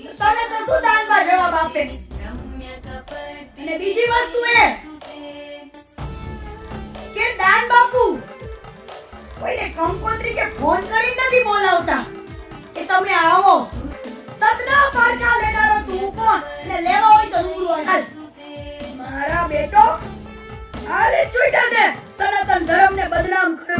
તને તો શું જવાબ આપે? અને બીજી વસ્તુ એ કે દાન બાપુ, કોઈને કંકોત્રી કે ફોન કરી નથી બોલાવતા. કે તમે આવો. સદના પારકા લેનારો તું કોણ? ને લેવા હોય તો રૂબરૂ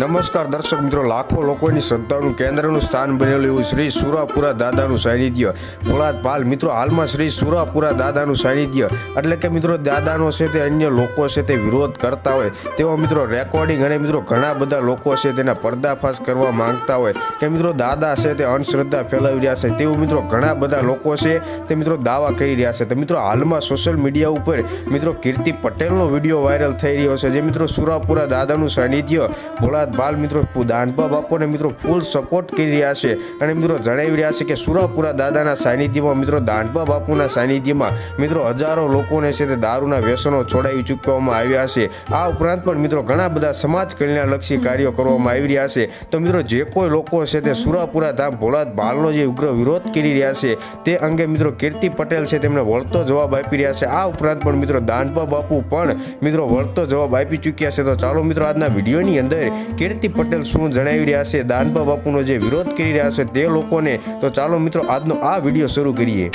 નમસ્કાર દર્શક મિત્રો, લાખો લોકોની શ્રદ્ધાનું કેન્દ્રનું સ્થાન બનેલું એવું શ્રી સુરાપુરા દાદાનું સાનિધ્ય. ભોળાત પાલ, મિત્રો, હાલમાં શ્રી સુરાપુરા દાદાનું સાનિધ્ય. એટલે કે મિત્રો, દાદાનો છે તે અન્ય લોકો છે તે વિરોધ કરતા હોય. તેવા મિત્રો રેકોર્ડિંગ અને મિત્રો, ઘણા બધા લોકો છે તેના પર્દાફાશ કરવા માંગતા હોય. કે મિત્રો, દાદા છે તે અંધશ્રદ્ધા ફેલાવી રહ્યા છે. તેવું મિત્રો, ઘણા બધા લોકો છે તે મિત્રો, દાવા કરી રહ્યા છે. તો મિત્રો, હાલમાં સોશિયલ મીડિયા ઉપર મિત્રો, કીર્તિ પટેલનો વીડિયો વાયરલ થઈ રહ્યો છે. જે મિત્રો, સુરાપુરા દાદાનું સાનિધ્ય ભોળાત બાલ મિત્રો દાનબા બાપોને મિત્રો ફૂલ સપોર્ટ કરી રહ્યા છે. અને મિત્રો જણાવી રહ્યા છે કે સુરાપુરા દાદાના સાનિધ્યમાં મિત્રો દાંડબા બાપુના સાનિધ્યમાં મિત્રો હજારો લોકોને છે તે દારૂના વ્યસનો છોડાવી ચૂકવવામાં આવ્યા છે. આ ઉપરાંત પણ મિત્રો ઘણા બધા સમાજ કલ્યાણલક્ષી કાર્યો કરવામાં આવી રહ્યા છે. તો મિત્રો જે કોઈ લોકો છે તે સુરાપુરા ધામ ભોળાત બાલનો જે ઉગ્ર વિરોધ કરી રહ્યા છે તે અંગે મિત્રો કીર્તિ પટેલ છે તેમણે વળતો જવાબ આપી રહ્યા છે. આ ઉપરાંત પણ મિત્રો દાંડબા બાપુ પણ મિત્રો વળતો જવાબ આપી ચૂક્યા છે. તો ચાલો મિત્રો આજના વિડીયોની અંદર કીર્તિ પટેલ શું જણાવી રહ્યા છે? દાનભા બાપુનો જે વિરોધ કરી રહ્યા છે તે લોકોને તો ચાલો મિત્રો આજનો આ વીડિયો શરૂ કરીએ.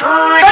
ভুল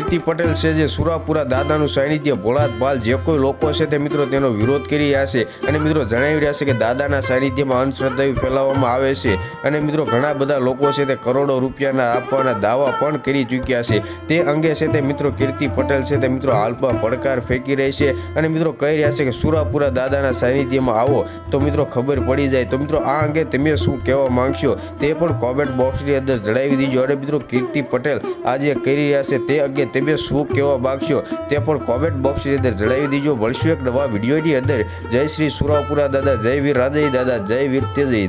કીર્તિ પટેલ છે જે સુરાપુરા દાદાનું સાનિધ્ય ભોળાત ભાલ જે કોઈ લોકો છે તે મિત્રો તેનો વિરોધ કરી રહ્યા છે. અને મિત્રો જણાવી રહ્યા છે કે દાદાના સાનિધ્યમાં અંધશ્રદ્ધાયું ફેલાવવામાં આવે છે. અને મિત્રો ઘણા બધા લોકો છે તે કરોડો રૂપિયાના આપવાના દાવા પણ કરી ચૂક્યા છે. તે અંગે છે તે મિત્રો કીર્તિ પટેલ છે તે મિત્રો હાલમાં પડકાર ફેંકી રહી છે. અને મિત્રો કહી રહ્યા છે કે સુરાપુરા દાદાના સાનિધ્યમાં આવો તો મિત્રો ખબર પડી જાય. તો મિત્રો આ અંગે તમે શું કહેવા માંગશો તે પણ કોમેન્ટ બોક્સની અંદર જણાવી દીજો. અને મિત્રો કીર્તિ પટેલ આજે કરી રહ્યા છે તે અંગે તમે શું કહેવા માગશો તે પણ કોમેન્ટ બોક્સની અંદર જણાવી દીજો. મળશું એક નવા વિડીયોની અંદર. જય શ્રી સુરાપુરા દાદા, જય વીર રાજય દાદા, જય વીર તેજય